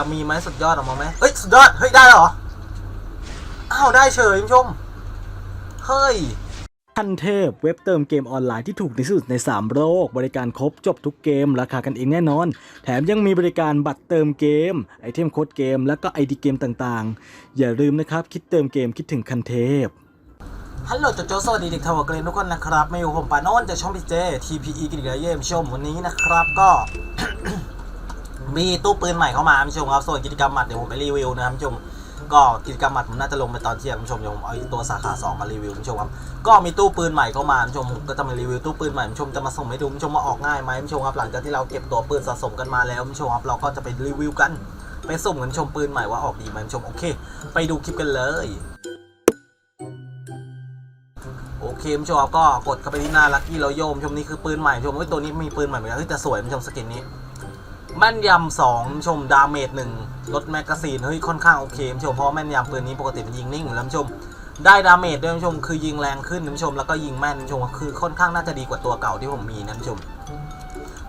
จะมีไหมสุดยอดออกมาไหมเฮ้ยสุดยอด เฮ้ย ได้เหรอ อ้าว ได้เฉยคุณผู้ชม เฮ้ยทันเทพเว็บเติมเกมออนไลน์ที่ถูกที่สุดใน 3 โลก บริการครบจบทุกเกม ราคากันเองแน่นอน แถมยังมีบริการบัตรเติมเกม ไอเทมโค้ดเกม และก็ไอดีเกมต่างๆ อย่าลืมนะครับ คิดเติมเกมคิดถึงคันเทพฮัลโหลโจโจสวัสดีเด็กทวารเกรนทุกคนนะครับมาอยู่ผมปาโนนจากช่องพีเจ TPE กิจการเยี่ยมชมวันนี้นะครับก็ มีตู้ปืนใหม่เข้ามาคุณผู้ชมครับส่วนกิจกรรมหมัดเดี๋ยวผมไปรีวิวนะครับคุณผู้ชมก็กิจกรรมหมัดผมน่าจะลงไปตอนเที่ยงคุณผู้ชมเดี๋ยวผมเอาตัวสาขาสองมารีวิวคุณผู้ชมครับก็มีตู้ปืนใหม่เข้ามาคุณผู้ชมก็จะมารีวิวตู้ปืนใหม่คุณผู้ชมจะมาส่งให้ดูคุณผู้ชมมาออกง่ายไหมคุณผู้ชมครับหลังจากที่เราเก็บตัวปืนสะสมกันมาแล้วคุณผู้ชมครับเราก็จะไปรีวิวกันไปสุ่มกันคุณผู้ชมปืนใหม่ว่าออกดีไหมคุณผู้ชมโอเค ไปดูคลิปกันเลยโอเคคุณผู้ชมครับก็กดเข้าไปที่หน้าลัคกี้เราโยมชมนี่คือปืนใหม่ชมว่าตัวนี้มีปืนใหม่เหมือนกันแต่สวยผู้ชมสกินนี้ แม่นยำสองชมดาเมจหนึ่งลดแมกกาซีนเฮ้ยค่อนข้างโอเคชมเพราะแม่นยำปืนนี้ปกติมันยิงนิ่งอยู่แล้วคุณผู้ชม ได้ดาเมจด้วยชมคือยิงแรงขึ้นชมแล้วก็ยิงแม่นชมคือค่อนข้างน่าจะดีกว่าตัวเก่าที่ผมมีนะชม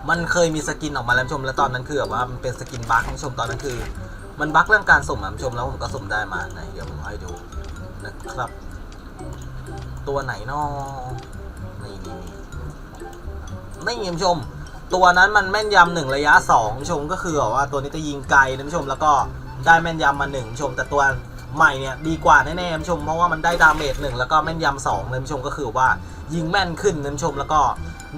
มันเคยมีสกินออกมาแล้วชม แล้วตอนนั้นคือแบบว่ามันเป็นสกินบั๊กชมตอนนั้นคือ มันบั๊กเรื่องการสุ่มอะชมแล้วผมก็สุ่มได้มาไหนเดี๋ยวผมให้ดูนะครับ ตัวไหนนอนี่นี่นี่นี่ชม ตัวนั้นมันแม่นยำหนึ่งระยะสองชมก็คือแบบว่าตัวนี้จะยิงไกลนะผู้ชมแล้วก็ได้แม่นยำมาหนึ่งชมแต่ตัวใหม่เนี่ยดีกว่าแน่ๆคุณผู้ชมเพราะว่ามันได้ดาเมจหนึ่งแล้วก็แม่นยำสองเลยชมก็คือว่ายิงแม่นขึ้นนะชมแล้วก็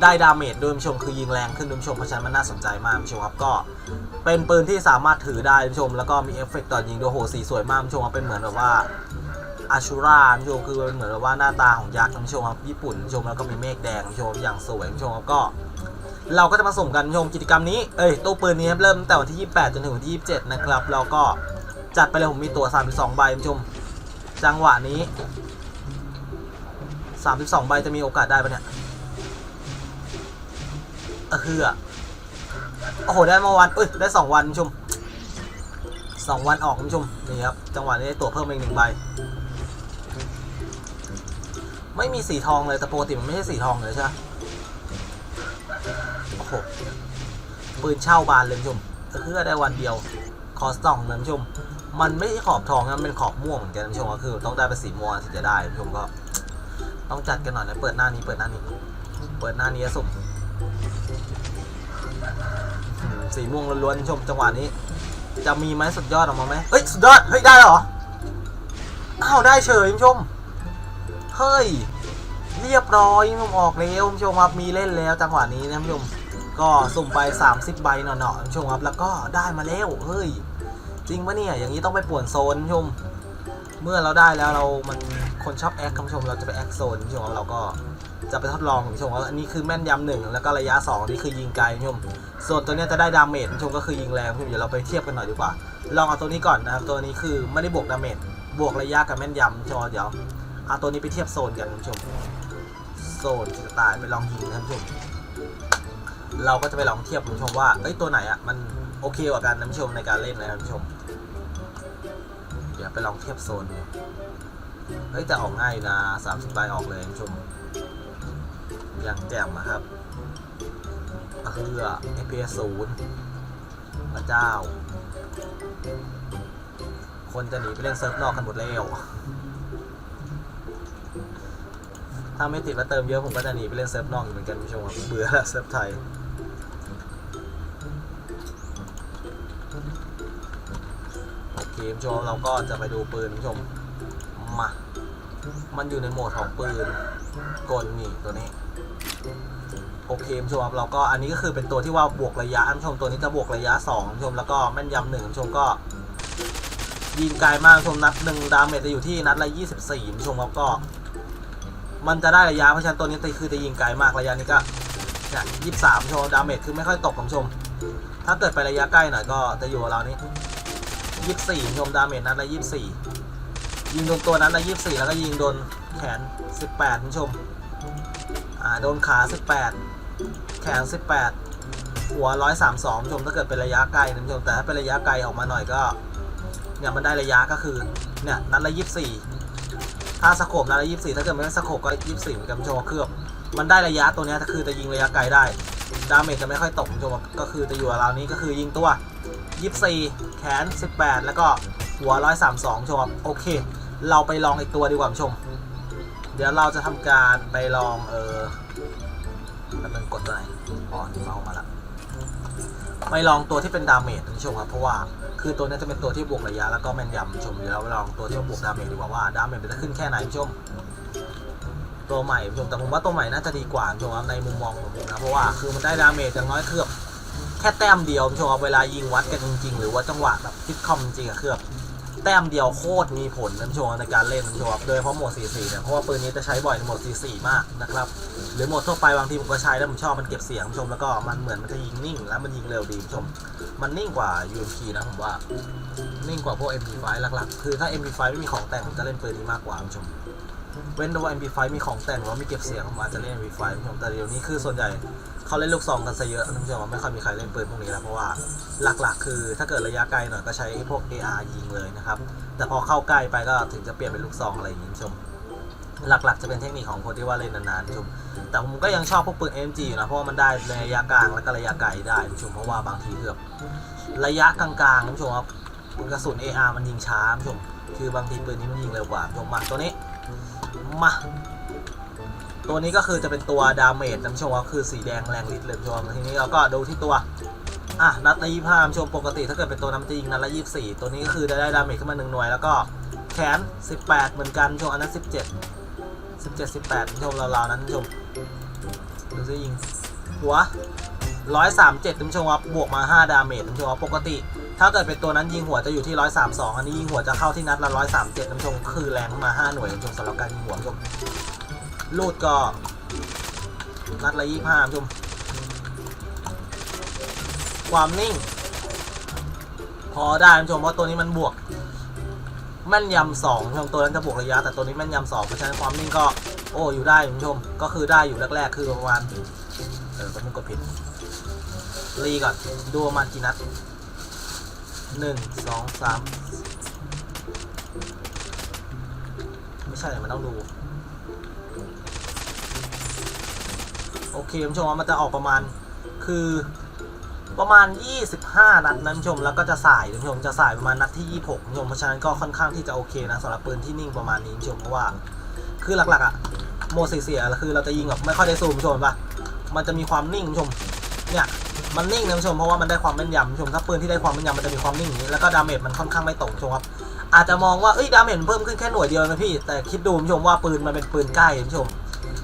ได้ดาเมจด้วยคุณผู้ชมคือยิงแรงขึ้นคุณผู้ชมเพราะฉะนั้นมันน่าสนใจมากคุณผู้ชมครับก็ เป็นปืนที่สามารถถือได้คุณผู้ชมแล้วก็มีเอฟเฟกต์ตอนยิงด้วยโหสีสวยมากคุณผู้ชมครับเป็นเหมือนแบบว่าอาชูราชมคือเหมือนกับว่าหน้าตาของยักษ์ชมครับญี่ปุ่นชมแล้วก็มีเมฆแดงชมอย่างสวยคุณผู้ชมครับก็ เราก็จะมาส่งกันคุณผู้ชมกิจกรรมนี้ เอ้ยตู้ปืนนี้ครับเริ่มตั้งแต่วันที่ 28 จนถึงวันที่ 27 นะครับเราก็จัดไปเลยผมมีตัว32 ใบคุณผู้ชม จังหวะนี้ 32 ใบจะมีโอกาสได้ปะเนี่ยเออคืออะโอ้โห ได้เมื่อวันเอ้ย ได้ 2 วันคุณผู้ชม 2 วันออกคุณผู้ชม นี่ครับ จังหวะนี้ได้ตัวเพิ่มอีกหนึ่งใบ ไม่มีสีทองเลยแต่ปกติมันไม่ใช่สีทองเลยใช่ไหม โอ้โหปืนเช่าบานเลยคุณผู้ชมเพื่อได้วันเดียวคอสตองนะชม มันไม่ใช่ขอบทองนะมันเป็นขอบม่วงเหมือนกันชมก็คือต้องได้เป็นสีม่วงถึงจะได้ชมก็ ต้องจัดกันหน่อยนะเปิดหน้านี้เปิดหน้านี้ เปิดหน้านี้สุ่มสีม่วงล้วนๆคุณผู้ชมจังหวะนี้ จะมีไหมสุดยอดออกมาไหมเฮ้ยสุดยอดเฮ้ยได้เหรออ้าวได้เฉยชมเฮ้ยเรียบร้อยคุณผู้ชมออกแล้วคุณผู้ชมครับมีเล่นแล้วจังหวะนี้นะคุณผู้ชม ก็สุ่มไป 30 ใบหน่อๆคุณผู้ชมครับ แล้วก็ได้มาแล้ว เฮ้ย จริงปะเนี่ย อย่างนี้ต้องไปป่วนโซนคุณผู้ชม เมื่อเราได้แล้วเรา มันคนชอบแอคคุณผู้ชม เราจะไปแอคโซนคุณผู้ชมเราก็จะไปทดลองคุณผู้ชมว่าอันนี้คือแม่นยำหนึ่งแล้วก็ระยะสองนี่คือยิงไกลคุณผู้ชม ส่วนตัวนี้จะได้ดาเมจคุณผู้ชมก็คือยิงแรงคุณผู้ชมเดี๋ยวเราไปเทียบกันหน่อยดีกว่า ลองเอาตัวนี้ก่อนนะครับ ตัวนี้คือไม่ได้บวกดาเมจ บวกระยะกับแม่นยำคุณผู้ชมเดี๋ยวเอาตัวนี้ไปเทียบโซนกันคุณผู้ชม โซนสไตล์ไปลองยิงนะคุณผู้ชม เราก็จะไปลองเทียบคุณผู้ชมว่าเอ้ยตัวไหนอะมันโอเคกว่ากันนะผู้ชมในการเล่นนะครับคุณผู้ชม เดี๋ยวไปลองเทียบโซนดูเฮ้ยแต่ออกง่ายนะสามสิบใบออกเลยคุณผู้ชมอย่างแจ่มนะครับเพื่อ FPS ศูนย์พระเจ้า คนจะหนีไปเล่นเซิร์ฟนอกกันหมดแล้วถ้าไม่ติดว่าเติมเยอะผมก็จะหนีไปเล่นเซิร์ฟนอกอยู่เหมือนกันคุณผู้ชมครับเบื่อแล้วเซิร์ฟไทย เคคุณผู้ชมเราก็จะไปดูปืนคุณผู้ชมมามันอยู่ในโหมดของปืนกลนี่ตัวนี้โอเคคุณผู้ชมครับเราก็อันนี้ก็คือเป็นตัวที่ว่าบวกระยะคุณผู้ชมตัวนี้จะบวกระยะ2คุณผู้ชมแล้วก็แม่นยำหนึ่งคุณผู้ชมก็ยิงไกลมากคุณผู้ชมนัดหนึ่งดาเมจจะอยู่ที่นัดละ24คุณผู้ชมครับก็ มันจะได้ระยะเพราะฉะนั้นตัวนี้คือจะยิงไกลมากระยะนี้ก็เนี่ยยี่สามโชว์ดาเมจคือไม่ค่อยตกคุณผู้ชม ถ้าเกิดไประยะใกล้หน่อยก็จะอยู่กับเรานี้ ยี่สี่ชมดาเมจนัดละยี่สิบสี่ยิงโดนตัวนั้นละยี่สิบสี่แล้วก็ยิงโดนแขนสิบแปดคุณผู้ชมอ่าโดนขาสิบแปดแขนสิบแปดหัวร้อยสามสองชมถ้าเกิดเป็นระยะไกลนะคุณผู้ชมแต่ถ้าเป็นระยะไกลออกมาหน่อยก็เนี่ยมันได้ระยะก็คือเนี่ยนัดละยี่สิบสี่ถ้าสโคปนั้นละยี่สิบสี่ถ้าเกิดไม่ได้สโคปก็ยี่สิบสี่เหมือนกันผู้ชมเคลือบมันได้ระยะตัวเนี้ยคือจะยิงระยะไกลได้ดาเมจจะไม่ค่อยตกผู้ชมก็คือจะอยู่ราวนี้ก็คือยิงตัว 24 แขน 18 แล้วก็หัว 132ชมครับโอเค เราไปลองอีกตัวดีกว่าคุณผู้ชม เดี๋ยวเราจะทำการไปลองเออแป๊บนึงกดตัวไหนอ๋อนี่เมาส์มาละไปลองตัวที่เป็นดาเมจคุณผู้ชมครับเพราะว่าคือตัวนี้จะเป็นตัวที่บวกระยะแล้วก็แม่นยำชมเดี๋ยวเราไปลองตัวที่บวกดาเมจดีกว่าว่าดาเมจมันจะขึ้นแค่ไหนคุณผู้ชมตัวใหม่คุณผู้ชมแต่ผมว่าตัวใหม่น่าจะดีกว่าคุณผู้ชมครับในมุมมองของผมนะเพราะว่าคือมันได้ดาเมจอย่างน้อยคือบ ค่แต้มเดียวคุณผู้ชมครับเวลายิงวัดกันจริง ๆ หรือว่าจังหวะแบบคิดคอมจริงอะคือแบบแต้มเดียวโคตรมีผลนะคุณผู้ชมในการเล่นคุณผู้ชมครับโดยเฉพาะโหมด 44เนี่ยเพราะว่าปืนนี้จะใช้บ่อยในโหมด 44 มากนะครับหรือโหมดทั่วไปบางทีผมก็ใช้แล้วผมชอบมันเก็บเสียงคุณผู้ชมแล้วก็มันเหมือนมันจะยิงนิ่งแล้วมันยิงเร็วดีคุณผู้ชม มันนิ่งกว่า UMP นะผมว่านิ่งกว่าพวก MP5 หลักๆ คือถ้า MP5 ไม่มีของแต่งผมจะเล่นปืนนี้มากกว่าคุณผู้ชม เว้นแต่ว่า MP5 มีของแต่งหรือว่ามีเก็บเสียงผมาจะเล่น MP5 คุณผู้ชมแต่เดี๋ยวนี้คือส่วนใหญ่เขาเล่นลูกซองกันซะเยอะคุณผู้ชมว่าไม่ค่อยมีใครเล่นปืนพวกนี้แล้วเพราะว่าหลักๆ คือถ้าเกิดระยะไกลหน่อยก็ใช้พวก AR ยิงเลยนะครับ แต่พอเข้าใกล้ไปก็ถึงจะเปลี่ยนเป็นลูกซองอะไรอย่างนี้คุณผู้ชม หลักๆ จะเป็นเทคนิคของคนที่ว่าเล่นนานๆคุณผู้ชม แต่ผมก็ยังชอบพวกปืน MG อยู่นะเพราะว่ามันได้ในระยะกลางและก็ระยะไกลได้คุณผู้ชมเพราะว่าบางทีคือบระยะกลางๆคุณผู้ชมครับกระสุน AR มันยิงช้าคุณผู้ชมคือบางทีปืนนี้มันยิงเร็วกว่าชมมาตัวนี้ มา ตัวนี้ก็คือจะเป็นตัวดาเมจนะคุณผู้ชมคือสีแดงแรงฤทธิ์เลยชมทีนี้เราก็ดูที่ตัว อะ นัดละยี่ห้าชมปกติถ้าเกิดเป็นตัวน้ำจะยิงนัดละยี่สี่ตัวนี้ก็คือจะได้ดาเมจขึ้นมาหนึ่งหน่วย แล้วก็แขน18เหมือนกันชมอันนั้น17 17 18คุณผู้ชมราวๆนั้นชมดูซิยิงหัว137คุณผู้ชมครับบวกมา5ดาเมจคุณผู้ชมครับปกติ ถ้าเกิดเป็นตัวนั้นยิงหัวจะอยู่ที่132อันนี้ยิงหัวจะเข้าที่นัดละ137คุณผู้ำชมคือแรงขึ้นมาหน่วยคุณผู้ชมสำหรับการยิงหัวชมลูดก็นัดละ25คุณผู้ชมความนิ่ง พอได้คุณผู้ชมเพราะตัวนี้มันบวกแม่นยำสองชมตัวนั้นจะบวกระยะแต่ตัวนี้แม่นยำสองเพราะฉะนั้นความนิ่งก็โอ้อยู่ได้คุณชมก็คือได้อยู่แรกๆ คือประมาณเออผมกดผิดรีก่อนดูประมาณกี่นัด หนึ่งสองสามไม่ใช่มันต้องดู โอเคคุณผู้ชมว่ามันจะออกประมาณคือประมาณ 25 นัดนะคุณผู้ชมแล้วก็จะสายคุณผู้ชมจะสายประมาณนัดที่ 26คุณผู้ชมเพราะฉะนั้นก็ค่อนข้างที่จะโอเคนะสำหรับปืนที่นิ่งประมาณนี้คุณผู้ชมเพราะว่า คือหลักๆอะโมเสียๆคือเราจะยิงแบบไม่ค่อยได้ซูมคุณผู้ชมปะมันจะมีความนิ่งคุณผู้ชมเนี่ย มันนิ่งนะคุณผู้ชมเพราะว่ามันได้ความแม่นยำคุณผู้ชมถ้าปืนที่ได้ความแม่นยำมันจะมีความนิ่งอย่างนี้แล้วก็ดาเมจมันค่อนข้างไม่ตกคุณผู้ชมครับอาจจะมองว่าเอ้ยดาเมจมันเพิ่มขึ้นแค่หน่วยเดียวนะพี่แต่คิดดูคุณผู้ชมว่าปืนมันเป็นปืนใกล้คุณผู้ชม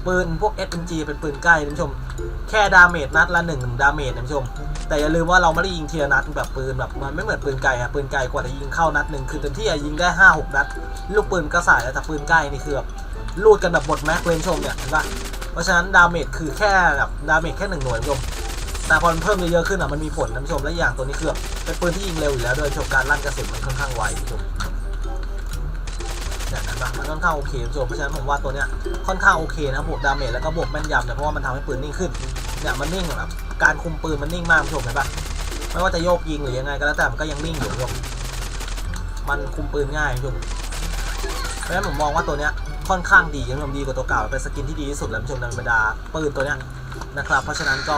ปืนพวก SMG เป็นปืนใกล้คุณผู้ชม แค่ดาเมจนัดละหนึ่งดาเมจนะคุณผู้ชม แต่อย่าลืมว่าเราไม่ได้ยิงเทียนัดแบบปืนแบบมันไม่เหมือนปืนไกลอะปืนไกลกว่าจะยิงเข้านัดหนึ่งคือเต็มที่อะยิงได้ห้าหกนัด ลูกปืนก็สายแต่ปืนใกล้นี่คือแบบลูดกันแบบหมดแม็กเลยผู้ชมเนี่ยเห็นปะเพราะฉะนั้นดาเมจคือแค่แบบดาเมจแค่หนึ่งหน่วยผู้ชม แต่พอมันเพิ่มเยอะๆขึ้นอะมันมีผลนะคุณผู้ชมและอย่างตัวนี้คือเป็นปืนที่ยิงเร็วอยู่แล้วโดยชว์การลั่นกระสุนมันค่อนข้างไวคุณผู้ชมเนี่ยเห็นะมันค่อนข้างโอเคคุณผู้ชมเพราะฉะนั้นผมว่าตัวเนี้ยค่อนข้างโอเคนะบวกดาเมจแล้วก็บวกแม่นยำเนี่ยเพราะว่ามันทำให้ปืนนิ่งขึ้นเนี่ยมันนิ่งแบบการคุมปืนมันนิ่งมากคุณผู้ชมเห็นปะไม่ว่าจะโยกยิงหรือยังไงก็แล้วแต่มันก็ยังนิ่งอยู่คุณผู้ชมมันคุมปืนง่ายคุณผู้ชมเพราะฉะนั้นผมมองว่าตัวเนี้ยค่อนข้างดีคุณผู้ชมดีกว่าตัวเก่าเป็นสกินที่ดีที่สุดแล้วคุณผู้ชมในบรรดาปืนตัวเนี้ยนะครับเพราะฉะนั้นก็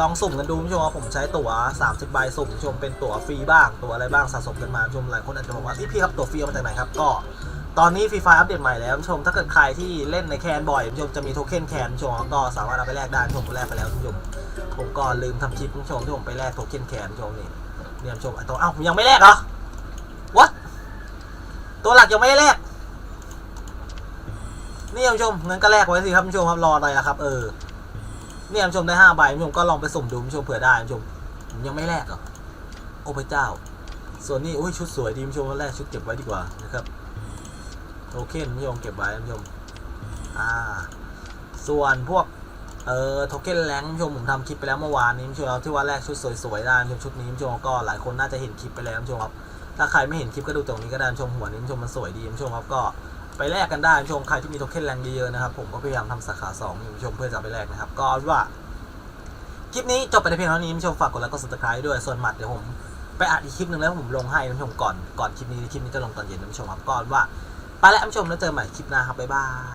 ลองสุ่มกันดูคุณผู้ชมว่าผมใช้ตั๋ว 30 ใบสุ่มคุณผู้ชมเป็นตั๋วฟรีบ้าง ตั๋วอะไรบ้างสะสมกันมาคุณผู้ชมหลายคนอาจจะบอกว่าพี่พี่ครับตั๋วฟรีมาจากไหนครับก็ตอนนี้ฟรีไฟอัปเดตใหม่แล้วคุณผู้ชมถ้าเกิดใครที่เล่นในแคนบ่อยคุณผู้ชมจะมีโทเค็นแคนคุณผู้ชมก็สามารถเอาไปแลกได้คุณผู้ชมผมแลกไปแล้วคุณผู้ชมผมก็ลืมทำคลิปคุณผู้ชมที่ผมไปแลกโทเค็นแคนคุณผู้ชมนี่เนี่ยคุณผู้ชมไอตัวเอ้ายังไม่แลกเหรอวะตัวหลักยังไม่ได้แลกนี่คุณผู้ชมงั้นก็แลกไว้สิครับคุณผู้ชมครับรออะไรล่ะครับเออ เนี่ยคุณผู้ชมได้ห้าใบคุณผู้ชมก็ลองไปสุ่มดูคุณผู้ชมเผื่อได้คุณผู้ชมผมยังไม่แลกเหรอโอ้พระเจ้า ส่วนนี้โอ้ยชุดสวยดีคุณผู้ชมก็แลกชุดเก็บไว้ดีกว่านะครับโทเค็นคุณผู้ชมเก็บไว้คุณผู้ชมอ่าส่วนพวกเออโทเค็นแรงคุณผู้ชมผมทำคลิปไปแล้วเมื่อวานนี้คุณผู้ชมที่ว่าแรกชุดสวยๆได้คุณผู้ชมชุดนี้คุณผู้ชมก็หลายคนน่าจะเห็นคลิปไปแล้วคุณผู้ชมครับถ้าใครไม่เห็นคลิปก็ดูตรงนี้ก็ได้คุณผู้ชมหัวนี้คุณผู้ชมมันสวยดีคุณผู้ชมครับก็ ไปแลกกันได้คุณผู้ชมใครที่มีโทเค็นแรงเยอะนะครับ ผมก็พยายามทำสาขา2คุณผู้ชมเพื่อจะไปแลกนะครับ ก็ว่า คลิปนี้จบไปในเพียงเท่านี้คุณผู้ชมฝากกดไลค์กด subscribe ด้วยส่วนหมัดเดี๋ยวผมไปอัดอีกคลิปหนึ่งแล้วผมลงให้คุณผู้ชมก่อนก่อนคลิปนี้คลิปนี้จะลงตอนเย็นคุณผู้ชมครับก็เอนว่าไปแล้วคุณผู้ชมแล้วเจอใหม่คลิปหน้าครับบ๊ายบาย